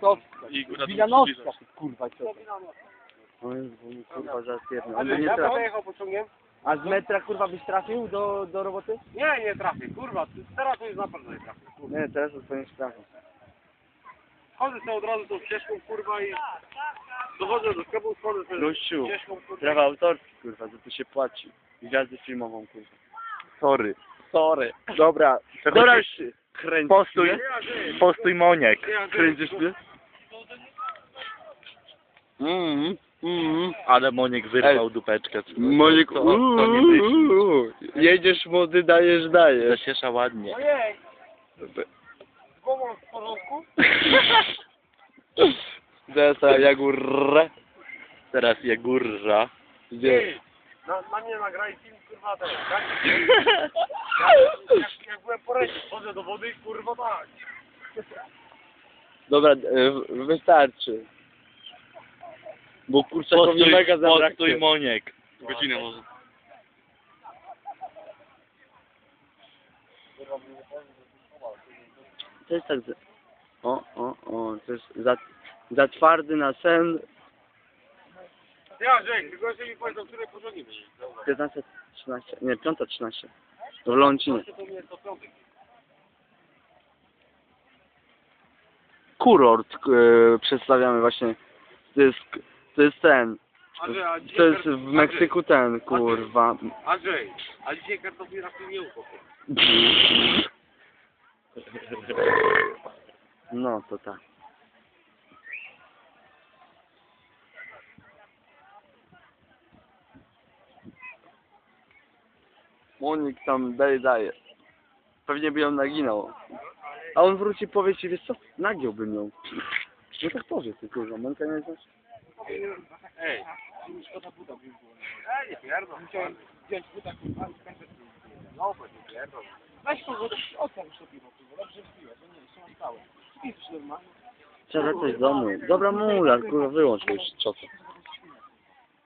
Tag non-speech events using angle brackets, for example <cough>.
Kostka. I góra Wilanowska, ty kurwa, co? O Jezu, bo mi kurwa zapierdol. A On by nie ja trafił. pojechał pociągiem? A z metra kurwa byś trafił do, do roboty? Nie, nie trafię, kurwa. Teraz to już na pewno nie trafię. Kurwa. Nie, teraz to powinieneś trafić. Chodzę sobie od razu tą ścieżką, kurwa, i dochodzę do sklepu, schodzę sobie Gościu, ścieżką, kurwa. prawa autorskie kurwa, za to się płaci. Gwiazdę filmową kurwa. Sorry. Sorry. Dobra. Dobra już kręcisz Postój. Postój Moniek. Kręcisz mnie? Mhm, mhm. Ale Moniek wyrwał dupeczkę. Monik, to, to nie myśli. uuu, jedziesz młody, dajesz, dajesz. Zasiesza ładnie. Ojej! Z głową w porządku? <laughs> Zesa, jagurre. Teraz Jagurza. Gdzie? Na, na mnie nagraj film, kurwa, ten, <laughs> tak? Jak, jak byłem po rejsie, chodzę do wody, kurwa, tak. Dobra, e, wystarczy. Bo kurczakowi Postój, mega postój zabraknie. Moniek. Godzinę może. To jest tak... za- O, o, o, to jest za, za twardy na sen. Ja, Żek, tylko jeszcze mi powiedz, o której pociągi byli. 15.13, nie, 5.13. W Lącinie. To to. Kurort e, przedstawiamy właśnie. To jest, to jest ten. Andrzej, a dzisiaj To jest kart- w Meksyku ten, kurwa. Andrzej, a dzisiaj kartofli raczej nie ukopię. No, to tak. Monik tam daje, daje. Pewnie by ją naginał. A on wróci i powie ci, wiesz co, nagiąłbym ją. No tak powie ty kurwa, mąka nie znasz? Ej, szkoda buta. Ej, nie pierdol. Musiałem wziąć buta, kurwa, skarpetki. No, bo nie pierdol. Weź to, odstaw już to piwo, kurwa. Dobrze wpiłeś, no nie, jeszcze mam stałe. Spisz normalnie. Trzeba wracać do domu. Dobra mula, kurwa, wyłącz już, to.